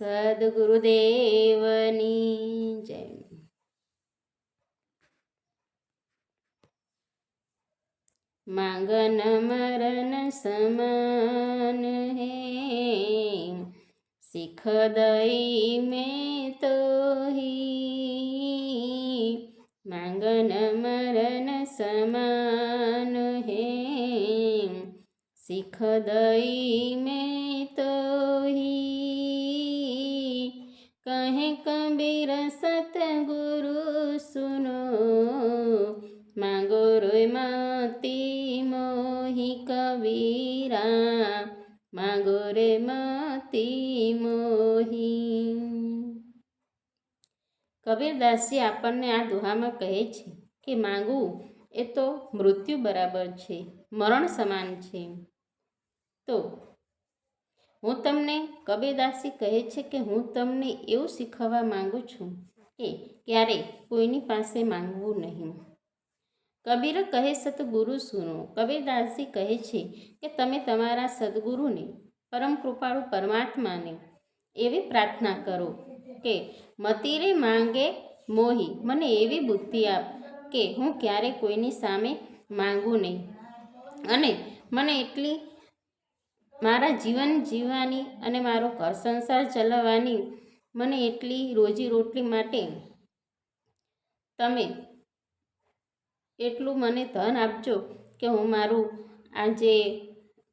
સદગુરુદેવની જય માંગન મરણ સમાન હે શીખ દઈ મેં તો માંગન મરન સમાન હે શીખ દઈ મેં તો સતગુરુ સુનો માંગો રોય મતી મોહી કબીરા માંગો રે મતી મોહી કબીરદાસજી આપણને આ દુહામાં કહે છે કે માંગવું એ તો મૃત્યુ બરાબર છે, મરણ સમાન છે. તો હું તમને કબીરદાસજી કહે છે કે, હું તમને એવું શીખવવા માંગુ છું કે ક્યારે કોઈની પાસે માંગવું નહીં. કબીર કહે, સદગુરુ સુનો. કબીરદાસજી કહે છે કે, તમે તમારા સદગુરુને, પરમ કૃપાળુ પરમાત્માને એવી પ્રાર્થના કરો કે મતીરે માંગે મોહી, મને એવી બુદ્ધિ આપ કે હું ક્યારે કોઈની સામે માંગું નહીં. અને મને એટલી મારા જીવન જીવવાની અને મારો ઘર સંસાર ચલાવવાની મને એટલી રોજી રોટલી માટે તમે એટલું મને ધન આપજો કે હું મારું આ જે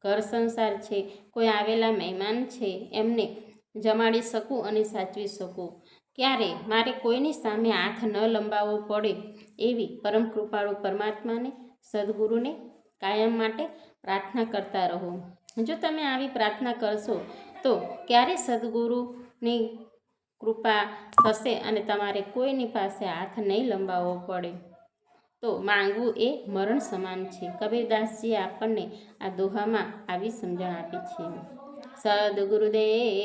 ઘર સંસાર છે, કોઈ આવેલા મહેમાન છે, એમને જમાડી શકું અને સાચવી શકું. ક્યારે મારે કોઈની સામે હાથ ન લંબાવવો પડે એવી પરમ કૃપાળુ પરમાત્માને, સદગુરુને કાયમ માટે પ્રાર્થના કરતા રહો. જો તમે આવી પ્રાર્થના કરશો તો ક્યારે સદગુરુની કૃપા થશે અને તમારે કોઈની પાસે હાથ નહીં લંબાવવો પડે. તો માંગવું એ મરણ સમાન છે. કબીરદાસજીએ આપણને આ દોહામાં આવી સમજણ આપી છે. સદગુરુદેવની